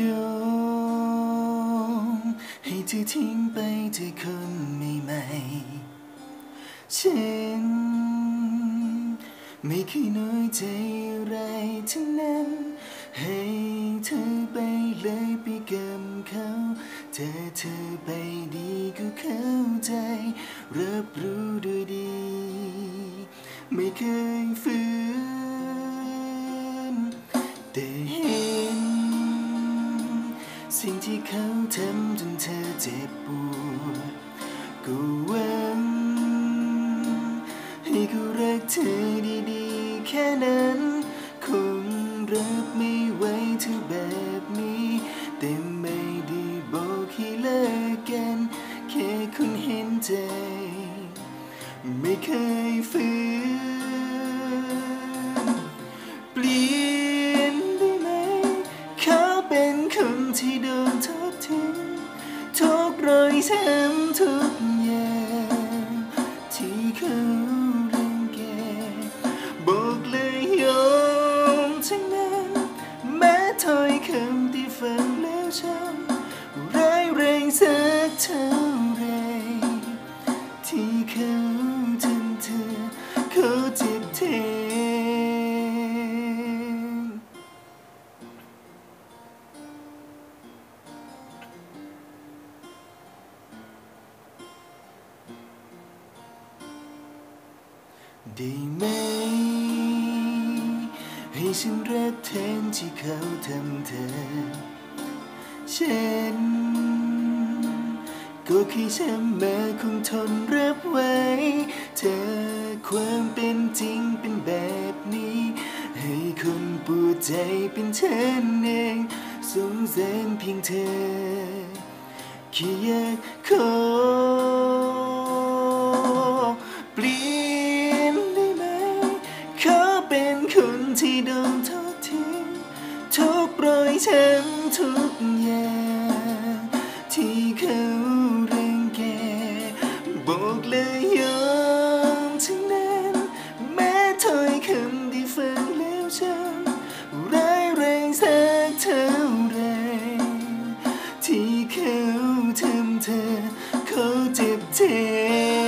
ยอมให้เธอทิ้งไปเธอคนใหม่ๆฉันไม่เคยน้อยใจอะไรทั้งนั้น ให้เธอไปเลยไปกับเขาแต่เธอไปดีก็เข้าใจ รับรู้ด้วยดี ไม่เคย สิ่งที่เขาทำจนเธอเจ็บปวดก็หวังให้เขารักเธอดีๆ แค่นั้นคงรับไม่ไหวเธอแบบนี้ แต่ไม่ได้บอกให้เลิกกัน แค่คุณเห็นใจ ไม่เคยฝืน กรอยช้ำทุกอย่างที่เขารังแกบอกเลยยอมทั้งนั้นแม้ถ้อยคำที่ฟังแล้วช้ำร้ายแรงสักเท่า ได้ไหม ให้ฉันรักแทนที่เขาทำเธอ ฉัน ก็แค่ช้ำมาคงทนรับไว้ เธอความเป็นจริงเป็นแบบนี้ ให้คนปวดใจเป็นฉันเองสงสารเพียงเธอแค่อยากขอ คนที่โดนทอดทิ้งทุกรอยช้ำทุกอย่างที่เขาเรังแกบอกเลยยอมทั้งนั้นแม้ถ้อยคำที่ฟังแล้วช้ำร้ายแรงสักเท่าไรที่เขาทำเธอเขาเจ็บแทน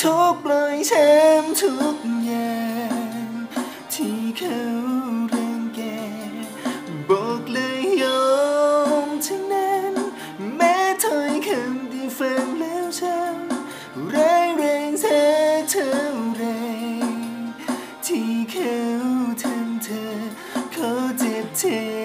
ทุกเลยแชมทุกอย่างที่เขาเรื่องแกบอกเลยยอมทั้งนั้น แม้ถอยคำที่ฟังแล้วช้ำร้ายแรงแท้เท่าไรที่เขาทำเธอเขาเจ็บเธอ